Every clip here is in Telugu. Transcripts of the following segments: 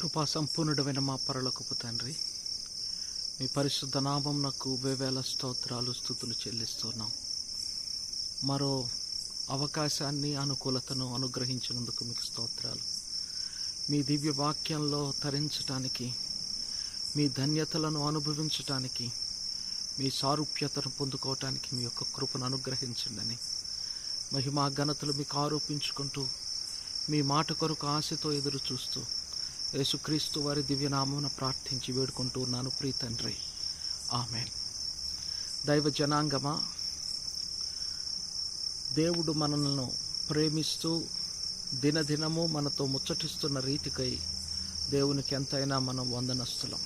కృపా సంపూర్ణుడమైన మా పరలోకపు తండ్రి మీ పరిశుద్ధ నామం నాకు వేవేల స్తోత్రాలు స్థుతులు చెల్లిస్తున్నాం. మరో అవకాశాన్ని అనుకూలతను అనుగ్రహించినందుకు మీకు స్తోత్రాలు. మీ దివ్య వాక్యంలో తరించటానికి మీ ధన్యతలను అనుభవించటానికి మీ సారూప్యతను పొందుకోవటానికి మీ యొక్క కృపను అనుగ్రహించండి మహిమా ఘనతలు మీకు ఆరోపించుకుంటూ మీ మాట కొరకు ఆశతో ఎదురు చూస్తూ యేసుక్రీస్తు వారి దివ్యనామమున ప్రార్థించి వేడుకుంటూ ఉన్నాను ప్రీ తండ్రి. ఆమె దైవ జనాంగమా దేవుడు మనలను ప్రేమిస్తూ దినదినము మనతో ముచ్చటిస్తున్న రీతికై దేవునికి ఎంతైనా మనం వందనస్తులం.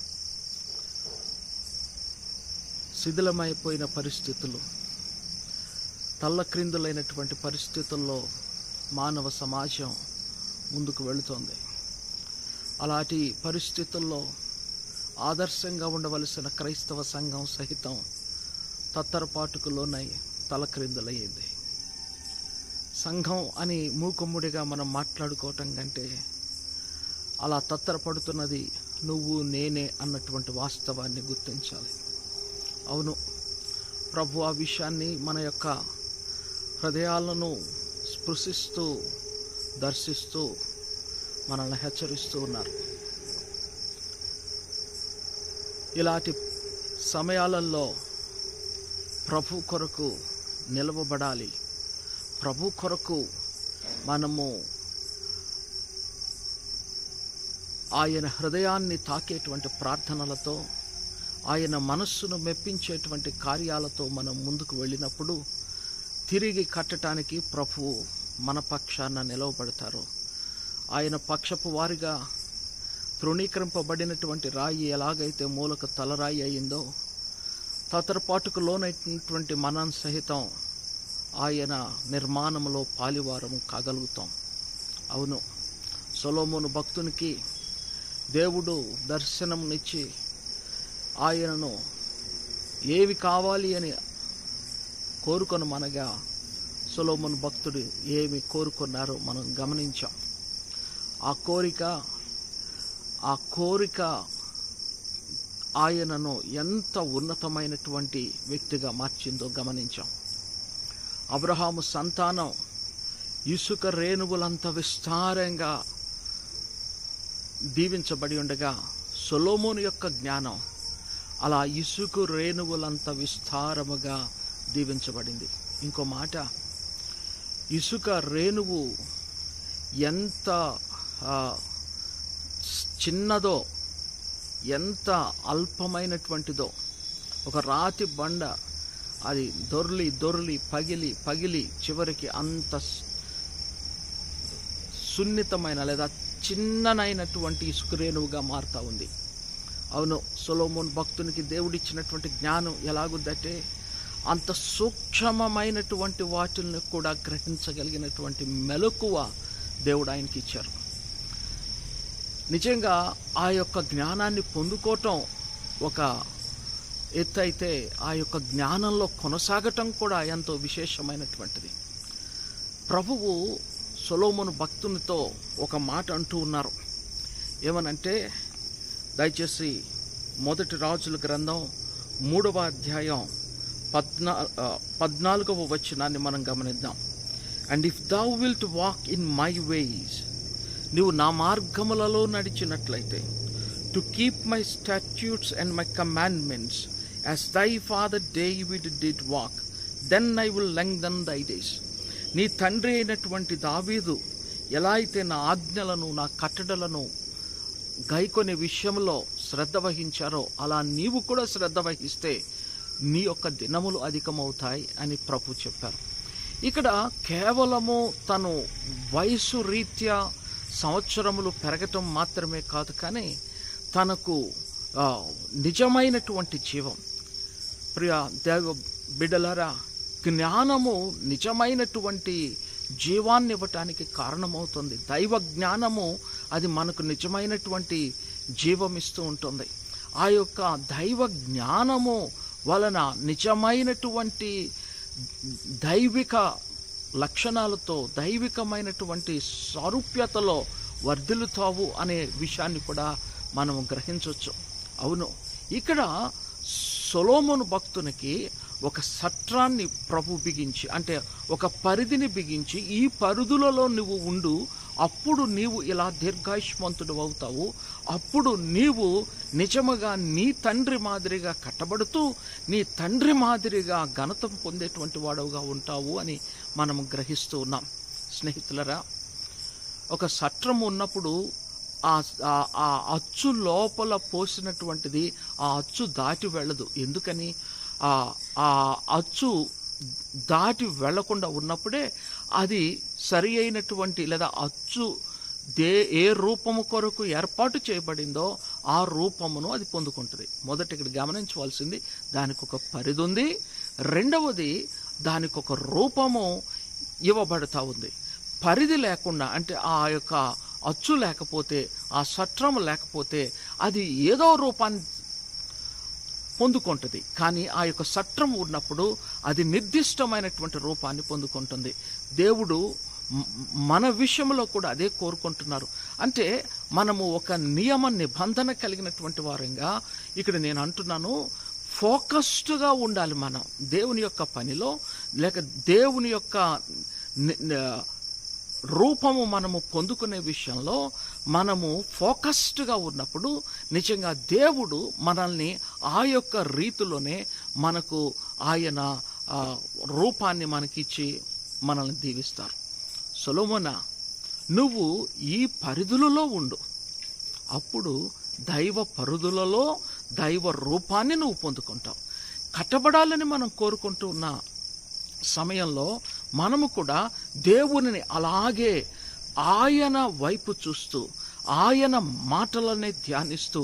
శిథిలమైపోయిన పరిస్థితులు తల్లక్రిందులైనటువంటి పరిస్థితుల్లో మానవ సమాజం ముందుకు వెళుతోంది. అలాంటి పరిస్థితుల్లో ఆదర్శంగా ఉండవలసిన క్రైస్తవ సంఘం సహితం తత్తరపాటుకు లోనై తలక్రిందులయ్యింది. సంఘం అని మూకుమ్ముడిగా మనం మాట్లాడుకోవటం కంటే అలా తత్తరపడుతున్నది నువ్వు నేనే అన్నటువంటి వాస్తవాన్ని గుర్తించాలి. అవును ప్రభు ఆ విషయాన్ని మన యొక్క హృదయాలను స్పృశిస్తూ దర్శిస్తూ మనల్ని హెచ్చరిస్తూ ఉన్నారు. ఇలాంటి సమయాలలో ప్రభు కొరకు నిలవబడాలి. ప్రభు కొరకు మనము ఆయన హృదయాన్ని తాకేటువంటి ప్రార్థనలతో ఆయన మనస్సును మెప్పించేటువంటి కార్యాలతో మనం ముందుకు వెళ్ళినప్పుడు తిరిగి కట్టడానికి ప్రభువు మన పక్షాన నిలవబడతారు. ఆయన పక్షపు వారిగా తృణీకరింపబడినటువంటి రాయి ఎలాగైతే మూలక తలరాయి అయిందో తతరపాటుకు లోనైనటువంటి మనం సహితం ఆయన నిర్మాణంలో పాలివారము కాగలుగుతాం. అవును సొలోమోను భక్తునికి దేవుడు దర్శనంనిచ్చి ఆయనను ఏవి కావాలి అని కోరుకొని మనగా సొలోమన్ భక్తుడు ఏమి కోరుకున్నారో మనం గమనించాం. ఆ కోరిక ఆ కోరిక ఆయనను ఎంత ఉన్నతమైనటువంటి వ్యక్తిగా మార్చిందో గమనించాం. అబ్రహాము సంతానం ఇసుక రేణువులంత విస్తారంగా దీవించబడి ఉండగా సొలోమోను యొక్క జ్ఞానం అలా ఇసుక రేణువులంత విస్తారముగా దీవించబడింది. ఇంకో మాట ఇసుక రేణువు ఎంత చిన్నదో ఎంత అల్పమైనటువంటిదో. ఒక రాతి బండ అది దొర్లి దొర్లి పగిలి పగిలి చివరికి అంత సున్నితమైన లేదా చిన్ననైనటువంటి ఇసుకరేణువుగా మారుతూ మారుతా ఉంది. అవును సొలోమోన్ భక్తునికి దేవుడిచ్చినటువంటి జ్ఞానం ఎలాగుందంటే అంత సూక్ష్మమైనటువంటి వాటిని కూడా గ్రహించగలిగినటువంటి మెలకువ దేవుడు ఆయనకి ఇచ్చారు నిజంగా ఆ యొక్క జ్ఞానాన్ని పొందుకోవటం ఒక ఎత్తు అయితే ఆ యొక్క జ్ఞానంలో కొనసాగటం కూడా ఎంతో విశేషమైనటువంటిది. ప్రభువు సొలోమును భక్తునితో ఒక మాట అంటూ ఉన్నారు. ఏమనంటే దయచేసి మొదటి రాజుల గ్రంథం మూడవ అధ్యాయం పద్నా పద్నాలుగవ వచనాన్ని మనం గమనిద్దాం. And if thou wilt walk in my ways నీవు నా మార్గములలో నడిచినట్లయితే to keep my statutes and my commandments as thy father David did walk then I will lengthen thy days నీ తండ్రి అయినటువంటి దావీదు ఎలా అయితే నా ఆజ్ఞలను నా కట్టడలను గైకొనే విషయంలో శ్రద్ధ వహించారో అలా నీవు కూడా శ్రద్ధ వహిస్తే నీ యొక్క దినములు అధికమవుతాయి అని ప్రభు చెప్పారు. ఇక్కడ కేవలము తను వయసు రీత్యా సంవత్సరములు పెరగటం మాత్రమే కాదు కానీ తనకు నిజమైనటువంటి జీవం. ప్రియ దేవ బిడ్డలారా జ్ఞానము నిజమైనటువంటి జీవాన్ని ఇవ్వటానికి కారణమవుతుంది. దైవ జ్ఞానము అది మనకు నిజమైనటువంటి జీవం ఇస్తూ ఉంటుంది. ఆ యొక్క దైవ జ్ఞానము వలన నిజమైనటువంటి దైవిక లక్షణాలతో దైవికమైనటువంటి సారూప్యతలో వర్ధిల్లుతావు అనే విషయాన్ని కూడా మనం గ్రహించవచ్చు అవును. ఇక్కడ సొలోమోను భక్తునికి ఒక సట్రాన్ని ప్రభు బిగించి అంటే ఒక పరిధిని బిగించి ఈ పరిధులలో నువ్వు ఉండు అప్పుడు నీవు ఇలా దీర్ఘాయుష్మంతుడు అవుతావు. అప్పుడు నీవు నిజముగా నీ తండ్రి మాదిరిగా కట్టబడుతూ నీ తండ్రి మాదిరిగా ఘనత పొందేటువంటి వాడవుగా ఉంటావు అని మనం గ్రహిస్తూ ఉన్నాం. స్నేహితులరా ఒక సట్రం ఉన్నప్పుడు ఆ ఆ- ఆ అచ్చు లోపల పోసినటువంటిది ఆ అచ్చు దాటి వెళ్ళదు. ఎందుకని? ఆ ఆ అచ్చు దాటి వెళ్ళకుండా ఉన్నప్పుడే అది సరి అయినటువంటి లేదా అచ్చు దే ఏ రూపము కొరకు ఏర్పాటు చేయబడిందో ఆ రూపమును అది పొందుకుంటుంది. మొదట ఇక్కడ గమనించవలసింది దానికి ఒక పరిధి ఉంది. రెండవది దానికి ఒక రూపము ఇవ్వబడతా ఉంది. పరిధి లేకుండా అంటే ఆ యొక్క అచ్చు లేకపోతే ఆ సట్రము లేకపోతే అది ఏదో రూపాన్ని పొందుకుంటుంది. కానీ ఆ యొక్క సట్రం ఉన్నప్పుడు అది నిర్దిష్టమైనటువంటి రూపాన్ని పొందుకుంటుంది. దేవుడు మన విషయంలో కూడా అదే కోరుకుంటున్నారు. అంటే మనము ఒక నియమ నిబంధన కలిగినటువంటి వారంగా ఇక్కడ నేను అంటున్నాను ఫోకస్డ్గా ఉండాలి మనం దేవుని యొక్క పనిలో లేక దేవుని యొక్క రూపము మనము పొందుకునే విషయంలో మనము ఫోకస్డ్గా ఉన్నప్పుడు నిజంగా దేవుడు మనల్ని ఆ యొక్క రీతిలోనే మనకు ఆయన రూపాన్ని మనకిచ్చి మనల్ని దీవిస్తారు. సొలోమోన నువ్వు ఈ పరిధులలో ఉండు. అప్పుడు దైవ పరుదులలో దైవ రూపాన్ని నువ్వు పొందుకుంటావు. కట్టబడాలని మనం కోరుకుంటున్న సమయంలో మనము కూడా దేవునిని అలాగే ఆయన వైపు చూస్తూ ఆయన మాటలనే ధ్యానిస్తూ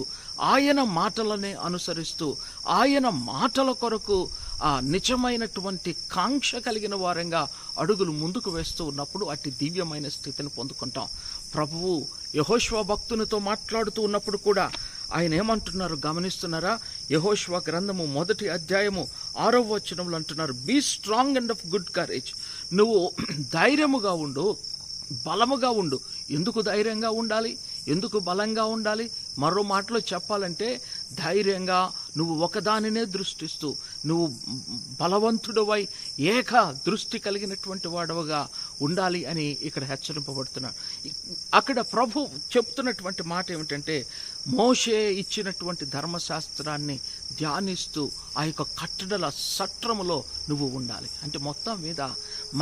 ఆయన మాటలనే అనుసరిస్తూ ఆయన మాటల కొరకు ఆ నిజమైనటువంటి కాంక్ష కలిగిన వారంగా అడుగులు ముందుకు వేస్తూ ఉన్నప్పుడు అట్టి దివ్యమైన స్థితిని పొందుకుంటాం. ప్రభువు యహోశ్వ భక్తునితో మాట్లాడుతూ ఉన్నప్పుడు కూడా ఆయన ఏమంటున్నారు గమనిస్తున్నారా? యహోష్వ గ్రంథము మొదటి అధ్యాయము ఆరవ వచనంలో అంటున్నారు be strong and of good courage నువ్వు ధైర్యముగా ఉండు బలముగా ఉండు. ఎందుకు ధైర్యంగా ఉండాలి? ఎందుకు బలంగా ఉండాలి? మరో మాటలో చెప్పాలంటే ధైర్యంగా నువ్వు ఒకదానినే దృష్టిస్తూ నువ్వు బలవంతుడవై ఏక దృష్టి కలిగినటువంటి వాడవగా ఉండాలి అని ఇక్కడ హెచ్చరింపబడుతున్నాడు. అక్కడ ప్రభు చెప్తున్నటువంటి మాట ఏమిటంటే మోషే ఇచ్చినటువంటి ధర్మశాస్త్రాన్ని ధ్యానిస్తూ ఆ యొక్క కట్టడల సట్రములో నువ్వు ఉండాలి. అంటే మొత్తం మీద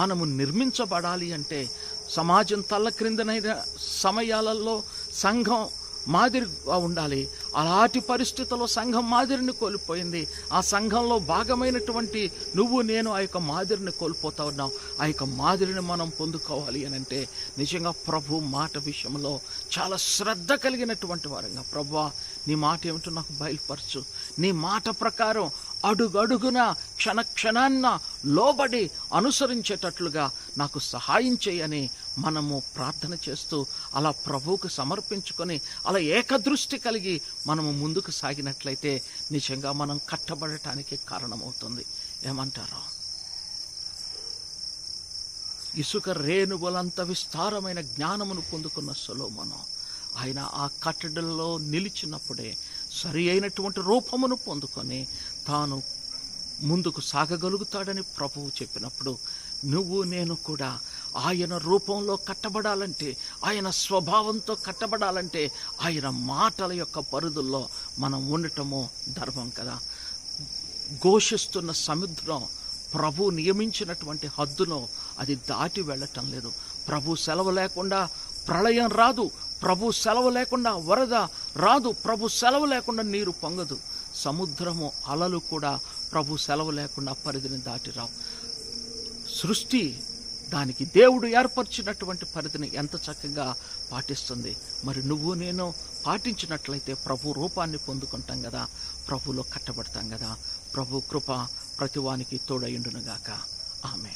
మనము నిర్మించబడాలి అంటే సమాజం తల్ల క్రిందనైన సమయాలలో సంఘం మాదిరిగా ఉండాలి. అలాంటి పరిస్థితుల్లో సంఘం మాదిరిని కోల్పోయింది. ఆ సంఘంలో భాగమైనటువంటి నువ్వు నేను ఆ యొక్క మాదిరిని కోల్పోతా ఉన్నావు ఆ యొక్క మాదిరిని మనం పొందుకోవాలి అని అంటే నిజంగా ప్రభు మాట విషయంలో చాలా శ్రద్ధ కలిగినటువంటి వారంగా. ప్రభు నీ మాట ఏమిటో నాకు బయలుపరచు. నీ మాట ప్రకారం అడుగడుగున క్షణ క్షణాన్న లోబడి అనుసరించేటట్లుగా నాకు సహాయం చేయని మనము ప్రార్థన చేస్తూ అలా ప్రభువుకు సమర్పించుకొని అలా ఏకదృష్టి కలిగి మనము ముందుకు సాగినట్లయితే నిజంగా మనం కట్టబడటానికి కారణమవుతుంది. ఏమంటారు? ఇసుక రేణువులంత విస్తారమైన జ్ఞానమును పొందుకున్న సొలోమను ఆయన ఆ కట్టడల్లో నిలిచినప్పుడే సరి అయినటువంటి రూపమును పొందుకొని తాను ముందుకు సాగగలుగుతాడని ప్రభువు చెప్పినప్పుడు నువ్వు నేను కూడా ఆయన రూపంలో కట్టబడాలంటే ఆయన స్వభావంతో కట్టబడాలంటే ఆయన మాటల యొక్క పరిధుల్లో మనం ఉండటము ధర్మం కదా. ఘోషిస్తున్న సముద్రం ప్రభు నియమించినటువంటి హద్దును అది దాటి వెళ్ళటం లేదు. ప్రభు సెలవు లేకుండా ప్రళయం రాదు. ప్రభు సెలవు లేకుండా వరద రాదు. ప్రభు సెలవు లేకుండా నీరు పొంగదు. సముద్రము అలలు కూడా ప్రభు సెలవు లేకుండా పరిధిని దాటి రావు. సృష్టి దానికి దేవుడు ఏర్పరిచినటువంటి పరిధిని ఎంత చక్కగా పాటిస్తుంది. మరి నువ్వు నేను పాటించినట్లయితే ప్రభు రూపాన్ని పొందుకుంటాం కదా. ప్రభులో కట్టబడతాం కదా. ప్రభు కృప ప్రతివానికి తోడయుండునుగాక ఆమె